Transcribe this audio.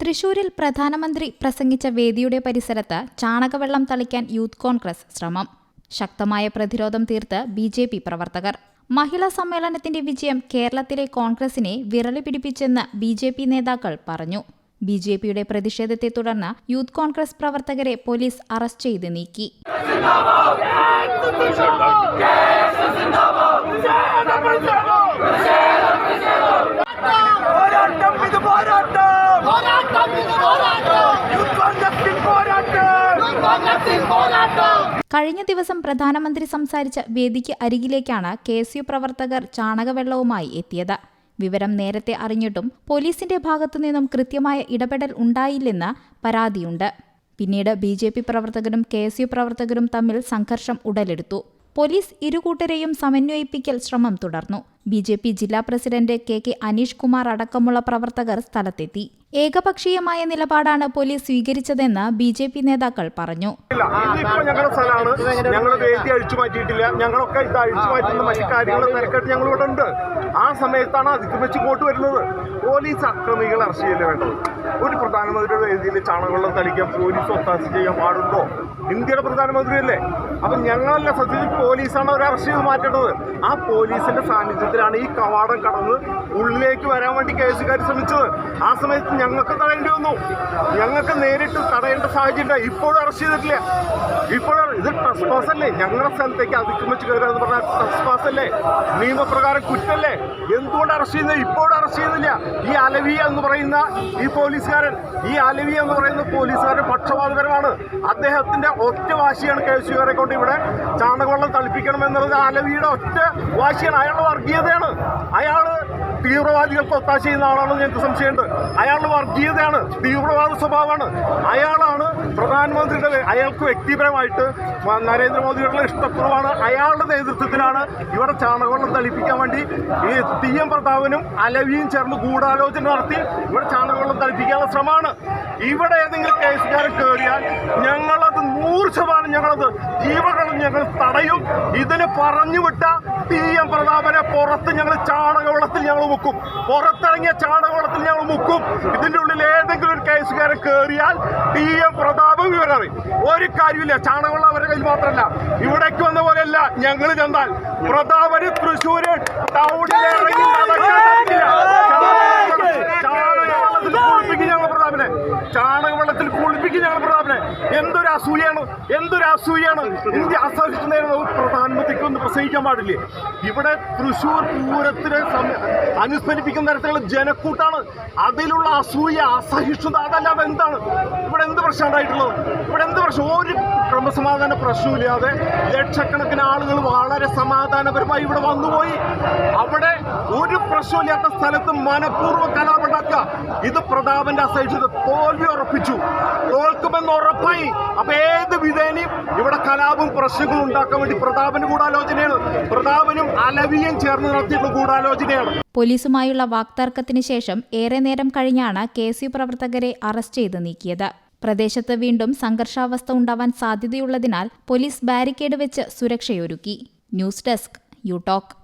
തൃശൂരിൽ പ്രധാനമന്ത്രി പ്രസംഗിച്ച വേദിയുടെ പരിസരത്ത് ചാണകവെള്ളം തളിക്കാൻ യൂത്ത് കോൺഗ്രസ് ശ്രമം. ശക്തമായ പ്രതിരോധം തീർത്ത് ബി ജെ പി പ്രവർത്തകർ. മഹിളാ സമ്മേളനത്തിന്റെ വിജയം കേരളത്തിലെ കോൺഗ്രസിനെ വിരളി പിടിപ്പിച്ചെന്ന് ബി ജെ പി നേതാക്കൾ പറഞ്ഞു. ബി ജെ പിയുടെ പ്രതിഷേധത്തെ തുടർന്ന് യൂത്ത് കോൺഗ്രസ് പ്രവർത്തകരെ പോലീസ് അറസ്റ്റ് ചെയ്ത് നീക്കി. കഴിഞ്ഞ ദിവസം പ്രധാനമന്ത്രി സംസാരിച്ച വേദിക്ക് അരികിലേക്കാണ് കെ എസ് യു പ്രവർത്തകർ ചാണകവെള്ളവുമായി എത്തിയത്. വിവരം നേരത്തെ അറിഞ്ഞിട്ടും പോലീസിന്റെ ഭാഗത്തുനിന്നും കൃത്യമായ ഇടപെടൽ ഉണ്ടായില്ലെന്ന് പരാതിയുണ്ട്. പിന്നീട് ബി ജെ പി പ്രവർത്തകരും കെ എസ് യു പ്രവർത്തകരും തമ്മിൽ സംഘർഷം ഉടലെടുത്തു. പോലീസ് ഇരുകൂട്ടരെയും സമന്വയിപ്പിക്കൽ ശ്രമം തുടർന്നു. ബി ജെ പി ജില്ലാ president K K Aneesh Kumar അടക്കമുള്ള പ്രവർത്തകർ സ്ഥലത്തെത്തി. ഏകപക്ഷീയമായ നിലപാടാണ് പോലീസ് സ്വീകരിച്ചതെന്ന് ബി ജെ പി നേതാക്കൾ പറഞ്ഞു ഞങ്ങൾ ഞങ്ങളൊക്കെ മാറ്റുന്ന മറ്റു കാര്യങ്ങളും ആ സമയത്താണ് അതിക്രമിച്ച് ഇങ്ങോട്ട് വരുന്നത്. പോലീസ് അക്രമികൾ അറസ്റ്റ് ചെയ്യല്ലേ വേണ്ടത്. ഒരു പ്രധാനമന്ത്രിയുടെ രീതിയിൽ ചാണകവെള്ളം തളിക്കാൻ പോലീസ് ഒത്താശ ചെയ്യാൻ പാടുണ്ടോ? ഇന്ത്യയുടെ പ്രധാനമന്ത്രിയല്ലേ? അപ്പം ഞങ്ങളല്ല സത്യത്തിൽ പോലീസാണ് അവരെ അറസ്റ്റ് ചെയ്ത് മാറ്റേണ്ടത്. ആ പോലീസിന്റെ സാന്നിധ്യത്തിലാണ് ഈ കവാടം കടന്ന് ഉള്ളിലേക്ക് വരാൻ വേണ്ടി കേസുകാർ ശ്രമിച്ചത്. ആ സമയത്ത് ഞങ്ങൾക്ക് തടയേണ്ടി വന്നു. ഞങ്ങൾക്ക് നേരിട്ട് തടയേണ്ട സാഹചര്യം. ഇപ്പോഴും അറസ്റ്റ് ചെയ്തിട്ടില്ല. ഇപ്പോഴും ഇത് ട്രസ് പാസ് അല്ലേ? ഞങ്ങളുടെ സ്ഥലത്തേക്ക് അതിക്രമിച്ച് കയറുക എന്ന് പറഞ്ഞാൽ ട്രസ് പാസ് അല്ലേ? നിയമപ്രകാരം കുറ്റല്ലേ? എന്തുകൊണ്ട് അറസ്റ്റ് ചെയ്യുന്നത്? ഇപ്പോഴും അറസ്റ്റ് ചെയ്യുന്നില്ല. ഈ അലവി എന്ന് പറയുന്ന ഈ പോലീസുകാരൻ ഈ അലവി എന്ന് പറയുന്ന പോലീസുകാരൻ പക്ഷപാതകരമാണ് അദ്ദേഹത്തിന്റെ ഒറ്റ വാശിയാണ് കേസുകാരെ കൊണ്ട് ഇവിടെ ചാണകവെള്ളം തളിപ്പിക്കണം എന്നുള്ളത്. അലവിയുടെ ഒറ്റ വാശിയാണ്. അയാളുടെ വർഗീയതയാണ്. അയാൾ തീവ്രവാദികൾക്ക് ഒത്താശ ചെയ്യുന്ന ആളാണെന്ന് ഞങ്ങൾക്ക് സംശയമുണ്ട്. അയാളുടെ വർഗീയതയാണ് തീവ്രവാദ സ്വഭാവമാണ്. അയാളാണ് പ്രധാനമന്ത്രിയുടെ അയാൾക്ക് വ്യക്തിപരമായിട്ട് നരേന്ദ്രമോദിയുടെ ഇഷ്ടക്കുറവാണ്. അയാളുടെ നേതൃത്വത്തിലാണ് ഇവിടെ ചാണകവെള്ളം തളിപ്പിക്കാൻ വേണ്ടി ഈ ടി എം പ്രതാപനും അലവിയും ചേർന്ന് ഗൂഢാലോചന നടത്തി ഇവിടെ ചാണകവെള്ളം തളിപ്പിക്കാനുള്ള ശ്രമമാണ്. ഇവിടെ ഏതെങ്കിലും കേസുകാരൻ കയറിയാൽ ഞങ്ങളത് നൂറ് ഞങ്ങളത് ജീവകളും ഞങ്ങൾ തടയും. ഇതിന് പറഞ്ഞു വിട്ട ടി എം പ്രതാപനെ പുറത്ത് ഞങ്ങൾ ചാണകവെള്ളത്തിൽ ഞങ്ങൾ മുക്കും. പുറത്തിറങ്ങിയ ചാണകവെള്ളത്തിൽ ഞങ്ങൾ മുക്കും. ഇതിന്റെ ഉള്ളിൽ ഏതെങ്കിലും ഒരു കേസുകാരൻ കയറിയാൽ ടി എം പ്രതാപ് വിവരറി ഒരു കാര്യമില്ല ചാണകവെള്ളം അവരുടെ കയ്യിൽ മാത്രമല്ല. ഇവിടേക്ക് വന്ന പോലെയല്ല. ഞങ്ങൾ ചെന്നാൽ പ്രതാപന് തൃശ്ശൂര് ടൗണിൽ ഇറങ്ങി നടക്കാൻ പറ്റില്ല. ചാണകവെള്ളത്തിൽ കുളിപ്പിക്കും ഞങ്ങൾ പ്രതാപനെ ചാണകവെള്ളത്തിൽ കുളിപ്പിക്കും എന്തൊരു അസൂയാണ് എന്തൊരു അസൂയാണ് ഇന്ത്യ അസഹിക്കുന്നതിന് പ്രധാനമന്ത്രിക്ക് ഒന്ന് പ്രസംഗിക്കാൻ പാടില്ലേ? ഇവിടെ തൃശ്ശൂർ പൂരത്തിന് സമ- അനുസ്മരിപ്പിക്കുന്ന തരത്തിലുള്ള ജനക്കൂട്ടാണ്. അതിലുള്ള അസൂയ അസഹിഷ്ണുത അതല്ലാതെ എന്താണ്? ഇവിടെ എന്ത് പ്രശ്നം ഉണ്ടായിട്ടുള്ളത് ഇവിടെ എന്ത് പ്രശ്നം? ഒരു ക്രമസമാധാന പ്രശ്നമില്ലാതെ ലക്ഷക്കണക്കിന് ആളുകൾ വളരെ സമാധാനപരമായി ഇവിടെ വന്നുപോയി. അവിടെ ഒരു പ്രശ്നമില്ലാത്ത സ്ഥലത്ത് മനഃപൂർവം കലാപുണ്ടാക്കുക ഇത് പ്രതാപന്റെ അസഹിഷ്ണുത തോൽവി ഉറപ്പിച്ചു. തോൽക്കുമെന്ന് ഉറപ്പായി. അപ്പൊ ഏത് വിധേനയും ഇവിടെ കലാപം പ്രശ്നങ്ങളും ഉണ്ടാക്കാൻ വേണ്ടി പ്രതാപന് ഗൂഢാലോചനയാണ്. പ്രതാപനും അലവിയും ചേർന്ന് നടത്തിയിട്ടുള്ള ഗൂഢാലോചനയാണ്. പോലീസുമായുള്ള വാക്തർക്കത്തിന് ശേഷം ഏറെ നേരം കഴിഞ്ഞാണ് കെ എസ് യു പ്രവർത്തകരെ അറസ്റ്റ് ചെയ്ത് നീക്കിയത്. പ്രദേശത്ത് വീണ്ടും സംഘർഷാവസ്ഥ ഉണ്ടാവാൻ സാധ്യതയുള്ളതിനാൽ പോലീസ് ബാരിക്കേഡ് വെച്ച് സുരക്ഷയൊരുക്കി. News desk you talk